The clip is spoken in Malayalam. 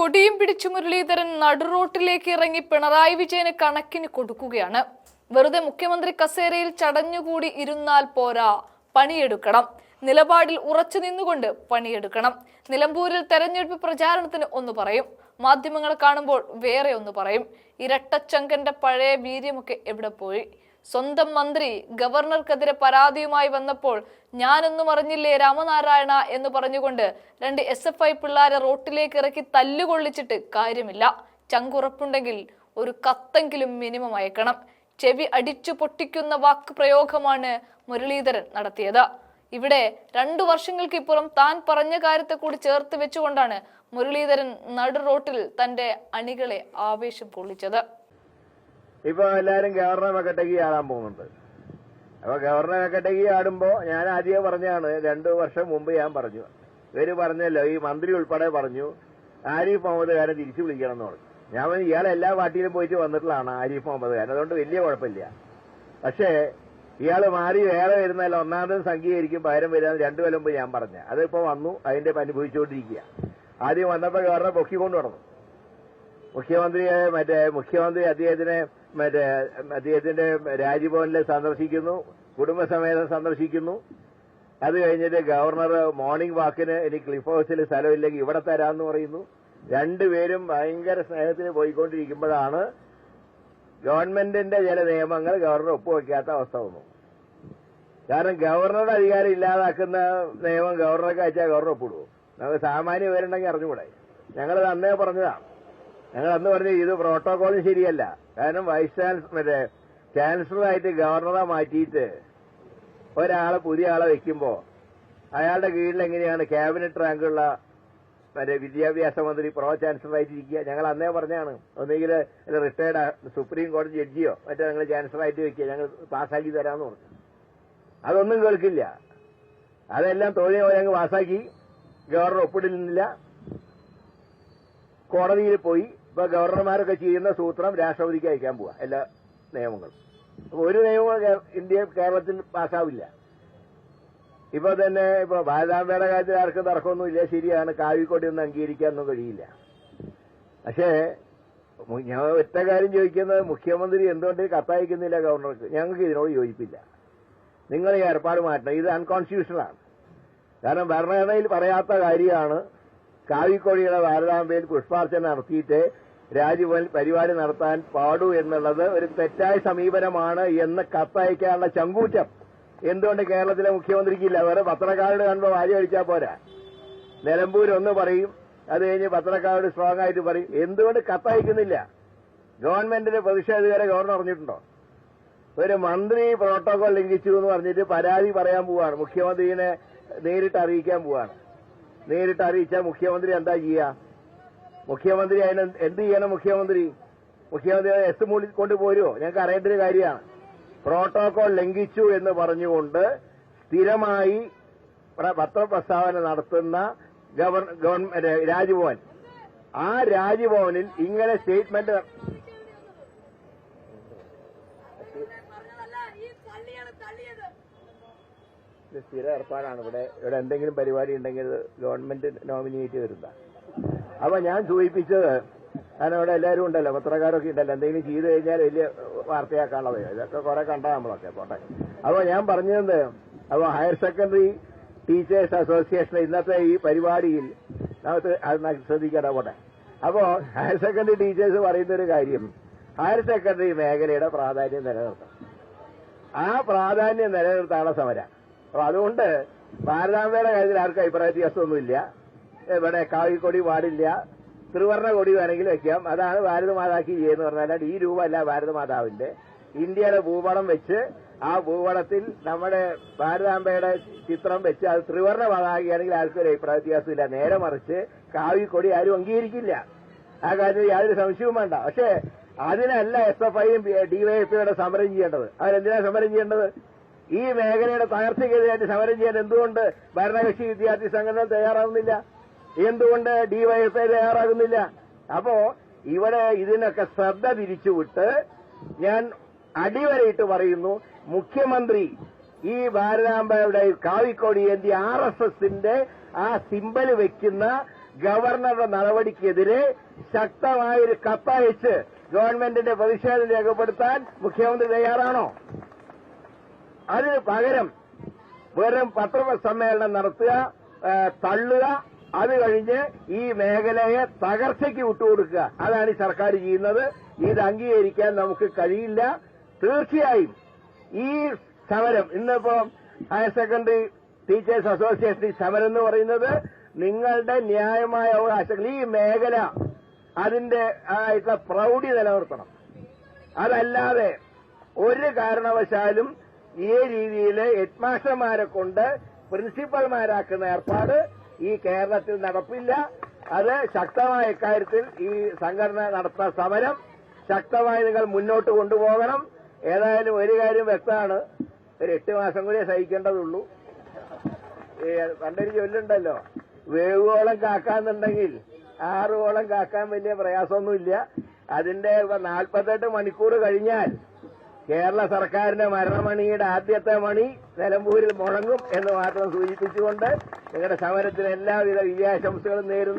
കൊടിയും പിടിച്ചു മുരളീധരൻ നടുറോട്ടിലേക്ക് ഇറങ്ങി പിണറായി വിജയന് കണക്കിന് കൊടുക്കുകയാണ്. വെറുതെ മുഖ്യമന്ത്രി കസേരയിൽ ചടഞ്ഞുകൂടി ഇരുന്നാൽ പോരാ പണിയെടുക്കണം. നിലപാടിൽ ഉറച്ചു നിന്നുകൊണ്ട് പണിയെടുക്കണം. നിലമ്പൂരിൽ തെരഞ്ഞെടുപ്പ് പ്രചാരണത്തിന് ഒന്ന് പറയും. മാധ്യമങ്ങളെ കാണുമ്പോൾ വേറെ ഒന്ന് പറയും. ഇരട്ടച്ചങ്കന്റെ പഴയ വീര്യമൊക്കെ എവിടെ പോയി? സ്വന്തം മന്ത്രി ഗവർണർക്കെതിരെ പരാതിയുമായി വന്നപ്പോൾ ഞാനൊന്നും അറിഞ്ഞില്ലേ രാമനാരായണ എന്ന് പറഞ്ഞുകൊണ്ട് രണ്ട് എസ് എഫ് ഐ പിള്ളാരെ റോട്ടിലേക്ക് ഇറക്കി തല്ലുകൊള്ളിച്ചിട്ട് കാര്യമില്ല. ചങ്കുറപ്പുണ്ടെങ്കിൽ ഒരു കത്തെങ്കിലും മിനിമം അയക്കണം. ചെവി അടിച്ചു പൊട്ടിക്കുന്ന വാക്ക് പ്രയോഗമാണ് മുരളീധരൻ നടത്തിയത്. ഇവിടെ രണ്ടു വർഷങ്ങൾക്കിപ്പുറം താൻ പറഞ്ഞ കാര്യത്തെ കൂടി ചേർത്ത് വെച്ചുകൊണ്ടാണ് മുരളീധരൻ നടു റോട്ടിൽ തന്റെ അണികളെ ആവേശം കൊള്ളിച്ചത്. ഇപ്പൊ എല്ലാരും ഗവർണർ വെക്കട്ടേക്ക് ആടാൻ പോകുന്നുണ്ട്. അപ്പൊ ഗവർണർ വെക്കട്ടേക്ക് ആടുമ്പോ ഞാൻ ആദ്യം പറഞ്ഞാണ് രണ്ടു വർഷം മുമ്പ് ഞാൻ പറഞ്ഞു. ഇവർ പറഞ്ഞല്ലോ ഈ മന്ത്രി ഉൾപ്പെടെ പറഞ്ഞു ആരിഫ് മുഹമ്മദ് ഖാനെ തിരിച്ചു വിളിക്കണം എന്ന് പറഞ്ഞു. ഞാൻ ഇയാൾ എല്ലാ പാർട്ടിയിലും പോയിട്ട് വന്നിട്ടുള്ളതാണ് ആരിഫ് മുഹമ്മദ് ഖാൻ അതുകൊണ്ട് വലിയ കുഴപ്പമില്ല. പക്ഷേ ഇയാൾ മാറി വേറെ വരുന്നതല്ല ഒന്നാമതും സംഖ്യയായിരിക്കും പകരം വരാന്ന് രണ്ടു കൊല്ലം മുമ്പ് ഞാൻ പറഞ്ഞു അതിപ്പോ വന്നു അതിന്റെ അനുഭവിച്ചുകൊണ്ടിരിക്കുക. ആദ്യം വന്നപ്പോ ഗവർണർ പൊക്കിക്കൊണ്ട് നടന്നു മുഖ്യമന്ത്രിയെ മറ്റേ മുഖ്യമന്ത്രി അദ്ദേഹത്തിനെ മറ്റേ അദ്ദേഹത്തിന്റെ രാജ്ഭവനിൽ സന്ദർശിക്കുന്നു കുടുംബസമേതം സന്ദർശിക്കുന്നു. അത് കഴിഞ്ഞിട്ട് ഗവർണർ മോർണിംഗ് വാക്കിന് ഇനി ക്ലിഫ് ഹൗസിൽ സ്ഥലമില്ലെങ്കിൽ ഇവിടെ തരാമെന്ന് പറയുന്നു. രണ്ടുപേരും ഭയങ്കര സ്നേഹത്തിന് പോയിക്കൊണ്ടിരിക്കുമ്പോഴാണ് ഗവൺമെന്റിന്റെ ചില നിയമങ്ങൾ ഗവർണർ ഒപ്പുവെക്കാത്ത അവസ്ഥ വന്നു. കാരണം ഗവർണറുടെ അധികാരം ഇല്ലാതാക്കുന്ന നിയമം ഗവർണർക്ക് അയച്ചാൽ ഗവർണർ ഒപ്പിടുവോ? നമുക്ക് സാമാന്യ പേരുണ്ടെങ്കിൽ അറിഞ്ഞുകൂടെ. ഞങ്ങളത് അന്നേ പറഞ്ഞതാണ്. ഞങ്ങൾ അന്ന് പറഞ്ഞു ഇത് പ്രോട്ടോകോൾ ശരിയല്ല. കാരണം വൈസ് ചാൻസലർ മറ്റേ ചാൻസലറായിട്ട് ഗവർണറെ മാറ്റിയിട്ട് ഒരാളെ പുതിയ ആളെ വെക്കുമ്പോ അയാളുടെ കീഴിൽ എങ്ങനെയാണ് ക്യാബിനറ്റ് റാങ്കുള്ള മറ്റേ വിദ്യാഭ്യാസ മന്ത്രി പ്രോ ചാൻസലറായിട്ട് ഇരിക്കുക ഞങ്ങൾ അന്നേ പറഞ്ഞാണ്. ഒന്നുകിൽ റിട്ടയർഡ് സുപ്രീം കോടതി ജഡ്ജിയോ മറ്റോ ഞങ്ങൾ ചാൻസലറായിട്ട് വെക്കുക. ഞങ്ങൾ പാസ്സാക്കി തരാമെന്ന് പറഞ്ഞു. അതൊന്നും കേൾക്കില്ല. അതെല്ലാം തൊഴിൽ ഞങ്ങൾ പാസ്സാക്കി. ഗവർണർ ഒപ്പിടുന്നില്ല കോടതിയിൽ പോയി. ഇപ്പൊ ഗവർണർമാരൊക്കെ ചെയ്യുന്ന സൂത്രം രാഷ്ട്രപതിക്ക് അയക്കാൻ പോവാ എല്ലാ നിയമങ്ങളും. അപ്പൊ ഒരു നിയമവും ഇന്ത്യ കേരളത്തിൽ പാസ്സാവില്ല ഇപ്പൊ തന്നെ ഇപ്പൊ ഭാരതാംബയുടെ കാര്യത്തിൽ ആർക്കും തർക്കമൊന്നുമില്ല ശരിയാണ്. കാവിക്കോട്ടി ഒന്നും അംഗീകരിക്കാനൊന്നും കഴിയില്ല. പക്ഷേ ഞാൻ ഒറ്റ കാര്യം ചോദിക്കുന്നത് മുഖ്യമന്ത്രി എന്തുകൊണ്ട് കത്തയക്കുന്നില്ല ഗവർണർക്ക്? ഞങ്ങൾക്ക് ഇതിനോട് യോജിപ്പില്ല. നിങ്ങൾ ഈ ഏർപ്പാട് മാറ്റണം. ഇത് അൺകോൺസ്റ്റിറ്റ്യൂഷണലാണ് കാരണം ഭരണഘടനയിൽ പറയാത്ത കാര്യമാണ് കാവിക്കോടിയുടെ ഭാരതാംബയിൽ പുഷ്പാർച്ചന നടത്തിയിട്ട് രാജ്ഭവനിൽ പരിപാടി നടത്താൻ പാടൂ എന്നുള്ളത് ഒരു തെറ്റായ സമീപനമാണ് എന്ന് കത്തയക്കാനുള്ള ചങ്കൂറ്റം. എന്തുകൊണ്ട് കേരളത്തിലെ മുഖ്യമന്ത്രിക്കില്ല? വേറെ പത്രക്കാരോട് കാണുമ്പോൾ വാരി അടിച്ചാൽ പോരാ. നിലമ്പൂർ ഒന്ന് പറയും അത് കഴിഞ്ഞ് പത്രക്കാരോട് സ്ട്രോങ് ആയിട്ട് പറയും. എന്തുകൊണ്ട് കത്തയക്കുന്നില്ല? ഗവൺമെന്റിന്റെ പ്രതിഷേധകരെ ഗവർണർ അറിഞ്ഞിട്ടുണ്ടോ? ഒരു മന്ത്രി പ്രോട്ടോകോൾ ലംഘിച്ചു എന്ന് പറഞ്ഞിട്ട് പരാതി പറയാൻ പോവാണ്. മുഖ്യമന്ത്രിയെ നേരിട്ട് അറിയിക്കാൻ പോവാണ്. നേരിട്ട് അറിയിച്ചാൽ മുഖ്യമന്ത്രി എന്താ ചെയ്യുക മുഖ്യമന്ത്രി അതിന് എന്ത് ചെയ്യണം മുഖ്യമന്ത്രി? മുഖ്യമന്ത്രി എസ് മൂടി കൊണ്ടുപോരുമോ ഞങ്ങൾക്ക് അറിയേണ്ട ഒരു കാര്യമാണ് പ്രോട്ടോകോൾ ലംഘിച്ചു എന്ന് പറഞ്ഞുകൊണ്ട് സ്ഥിരമായി പ്ര- പത്രപ്രസ്താവന നടത്തുന്ന ഗവൺമെന്റ് രാജ്ഭവൻ. ആ രാജ്ഭവനിൽ ഇങ്ങനെ സ്റ്റേറ്റ്മെന്റ് ഇത് സ്ഥിര ഏർപ്പാടാണ്. ഇവിടെ ഇവിടെ എന്തെങ്കിലും പരിപാടി ഉണ്ടെങ്കിൽ ഗവൺമെന്റ് നോമിനേറ്റ് വരുന്ന അപ്പൊ ഞാൻ സൂചിപ്പിച്ചത് കാരണം ഇവിടെ എല്ലാവരും ഉണ്ടല്ലോ പത്രക്കാരൊക്കെ ഉണ്ടല്ലോ എന്തെങ്കിലും ചെയ്തു കഴിഞ്ഞാൽ വലിയ വാർത്തയാക്കാനുള്ളത് ഇതൊക്കെ കുറെ കണ്ട നമ്മളൊക്കെ പോട്ടെ. അപ്പൊ ഞാൻ പറഞ്ഞത് അപ്പൊ ഹയർ സെക്കൻഡറി ടീച്ചേഴ്സ് അസോസിയേഷൻ ഇന്നത്തെ ഈ പരിപാടിയിൽ നമുക്ക് അത് ശ്രദ്ധിക്കട്ടെ പോട്ടെ. അപ്പോ ഹയർ സെക്കൻഡറി ടീച്ചേഴ്സ് പറയുന്ന ഒരു കാര്യം ഹയർ സെക്കൻഡറി മേഖലയുടെ പ്രാധാന്യം നിലനിർത്തണം. ആ പ്രാധാന്യം നിലനിർത്താനുള്ള സമരം. അപ്പൊ അതുകൊണ്ട് ഭാരതാംബയുടെ കാര്യത്തിൽ ആർക്കും അഭിപ്രായ വ്യത്യാസമൊന്നുമില്ല. ഇവിടെ കാവിക്കൊടി പാടില്ല ത്രിവർണ കൊടി വേണമെങ്കിൽ വെക്കാം. അതാണ് ഭാരതമാതാക്കി എന്ന് പറഞ്ഞാൽ ഈ രൂപമല്ല ഭാരതമാതാവിന്റെ. ഇന്ത്യയുടെ ഭൂപടം വെച്ച് ആ ഭൂപടത്തിൽ നമ്മുടെ ഭാരതാംബയുടെ ചിത്രം വെച്ച് അത് ത്രിവർണ പതാകയാണെങ്കിൽ ആർക്കും ഒരു അഭിപ്രായ വ്യത്യാസമില്ല. നേരെ മറിച്ച് കാവിക്കൊടി ആരും അംഗീകരിക്കില്ല. ആ കാര്യത്തിൽ യാതൊരു സംശയവും വേണ്ട. പക്ഷേ അതിനല്ല എസ് എഫ് ഐയും ഡിവൈഎഫ്ഐയുടെ സമരം ചെയ്യേണ്ടത്. അവരെന്തിനാ സമരം ചെയ്യേണ്ടത്? ഈ മേഖലയുടെ തകർച്ചയ്ക്കെതിരായിട്ട് സമരം ചെയ്യാൻ എന്തുകൊണ്ട് ഭരണകക്ഷി വിദ്യാർത്ഥി സംഘടന തയ്യാറാകുന്നില്ല? എന്തുകൊണ്ട് ഡിവൈഎഫ്ഐ തയ്യാറാകുന്നില്ല? അപ്പോ ഇവിടെ ഇതിനൊക്കെ ശ്രദ്ധ തിരിച്ചുവിട്ട് ഞാൻ അടിവരയിട്ട് പറയുന്നു മുഖ്യമന്ത്രി ഈ ഭാരതാംബയുടെ കാവിക്കോടി എന്തി ആർ എസ് എസിന്റെ ആ സിമ്പൽ വെക്കുന്ന ഗവർണറുടെ നടപടിക്കെതിരെ ശക്തമായൊരു കത്തയച്ച് ഗവൺമെന്റിന്റെ പ്രതിഷേധം രേഖപ്പെടുത്താൻ മുഖ്യമന്ത്രി തയ്യാറാണോ? അതിന് പകരം വെറും പത്രസമ്മേളനം നടത്തുക തള്ളുക അത് കഴിഞ്ഞ് ഈ മേഖലയെ തകർച്ചയ്ക്ക് വിട്ടുകൊടുക്കുക. അതാണ് ഈ സർക്കാർ ചെയ്യുന്നത്. ഇത് അംഗീകരിക്കാൻ നമുക്ക് കഴിയില്ല. തീർച്ചയായും ഈ സമരം ഇന്നിപ്പോ ഹയർ സെക്കൻഡറി ടീച്ചേഴ്സ് അസോസിയേഷൻ സമരം എന്ന് പറയുന്നത് നിങ്ങളുടെ ന്യായമായ അവകാശങ്ങൾ ഈ മേഖല അതിന്റെ ആയിട്ടുള്ള പ്രൗഢി നിലനിർത്തണം. അതല്ലാതെ ഒരു കാരണവശാലും ഈ രീതിയിൽ ഹെഡ് മാസ്റ്റർമാരെ കൊണ്ട് പ്രിൻസിപ്പൽമാരാക്കുന്ന ഏർപ്പാട് ഈ കേരളത്തിൽ നടപ്പില്ല. അത് ശക്തമായ ഇക്കാര്യത്തിൽ ഈ സംഘടന നടത്തുന്ന സമരം ശക്തമായി നിങ്ങൾ മുന്നോട്ട് കൊണ്ടുപോകണം. ഏതായാലും ഒരു കാര്യം വ്യക്തമാണ്. ഒരു എട്ട് മാസം കൂടി സഹിക്കേണ്ടതുള്ളൂ. പണ്ടൊരു ചൊല്ലുണ്ടല്ലോ വേവുകോളം കാക്കാന്നുണ്ടെങ്കിൽ ആറുകോളം കാക്കാൻ വലിയ പ്രയാസമൊന്നുമില്ല. അതിന്റെ നാൽപ്പത്തെട്ട് മണിക്കൂർ കഴിഞ്ഞാൽ കേരള സർക്കാരിന്റെ മരണമണിയുടെ ആദ്യത്തെ മണി നിലമ്പൂരിൽ മുഴങ്ങും എന്ന് മാത്രം സൂചിപ്പിച്ചുകൊണ്ട് നിങ്ങളുടെ സമരത്തിന് എല്ലാവിധ വിജയാശംസകളും നേരുന്നു.